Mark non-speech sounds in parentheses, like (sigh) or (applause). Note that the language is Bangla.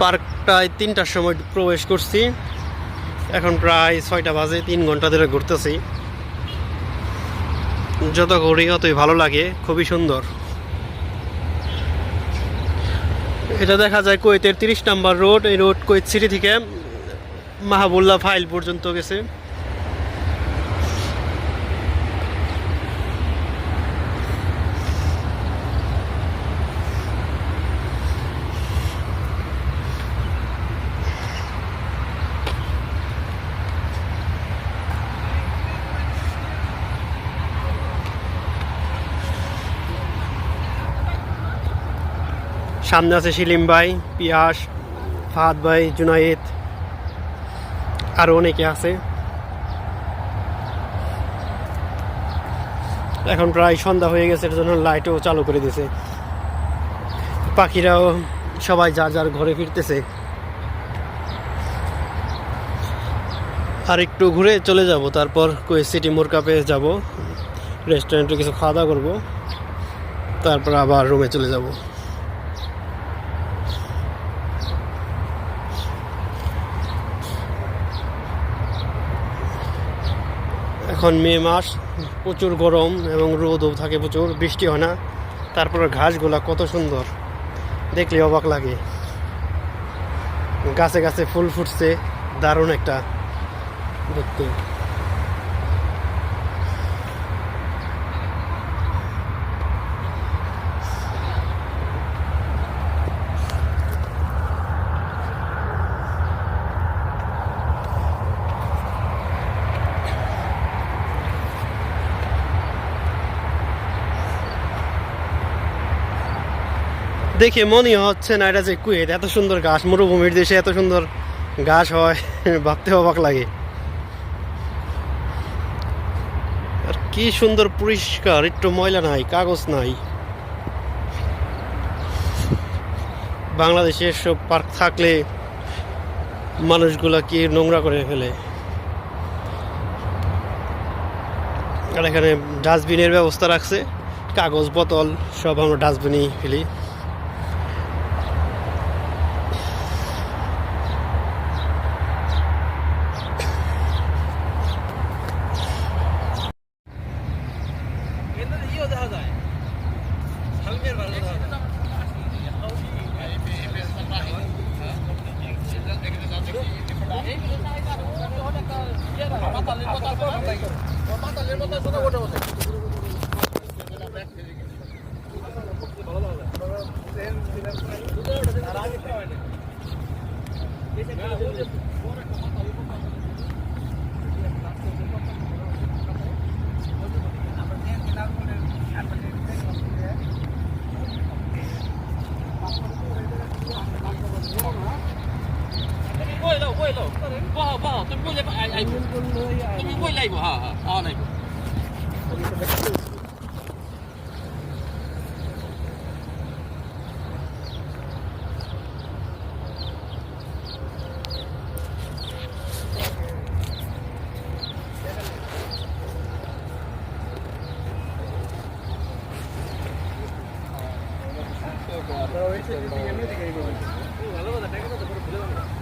পার্কটায় তিনটার সময় প্রবেশ করছি। এখন প্রায় ছয়টা বাজে, তিন ঘণ্টা ধরে ঘুরতেছি। যত ঘুরি, অতই ভালো লাগে, খুবই সুন্দর। এটা দেখা যায় কোয়েতের তিরিশ নাম্বার রোড, এই রোড কোয়েত সিটি থেকে মাহাবুল্লাহ ফাইল পর্যন্ত গেছে। সামনে আছে শিলিম ভাই, পিয়াস, ফাহাদ ভাই, জুনায়েদ আরও অনেকে আছে। এখন প্রায় সন্ধ্যা হয়ে গেছে এর জন্য লাইটও চালু করে দিয়েছে পাখিরাও সবাই যার যার ঘরে ফিরতেছে। আর একটু ঘুরে চলে যাব, তারপর কুয়েত সিটি মোরকাপে যাব। রেস্টুরেন্টে কিছু খাওয়া দাওয়া করব। তারপর আবার রুমে চলে যাব। এখন মে মাস, প্রচুর গরম এবং রোদও থাকে প্রচুর, বৃষ্টি হয় না। তারপরে ঘাসগুলা কত সুন্দর, দেখলে অবাক লাগে। গাছে গাছে ফুল ফুটছে, দারুণ একটা দেখতে। দেখে মনে হচ্ছে না এটা যে কুয়েত, এত সুন্দর ঘাস, মরুভূমির দেশে এত সুন্দর ঘাস হয়, (laughs) ভাবতে অবাক লাগে। আর কি সুন্দর পরিষ্কার, একটু ময়লা নাই, কাগজ নাই। বাংলাদেশে সব পার্ক থাকলে মানুষগুলা কি নোংরা করে ফেলে? আর এখানে ডাস্টবিনের ব্যবস্থা রাখছে, কাগজ, বোতল, সব আমরা ডাস্টবিনেই ফেলি। আর আগে quay tổ bỏ bỏ tôi mua lấy ai ai tôi mua lấy bỏ hả à này Pero a veces tiene que ver con el... Uh, a lo mejor te pega, no te puedo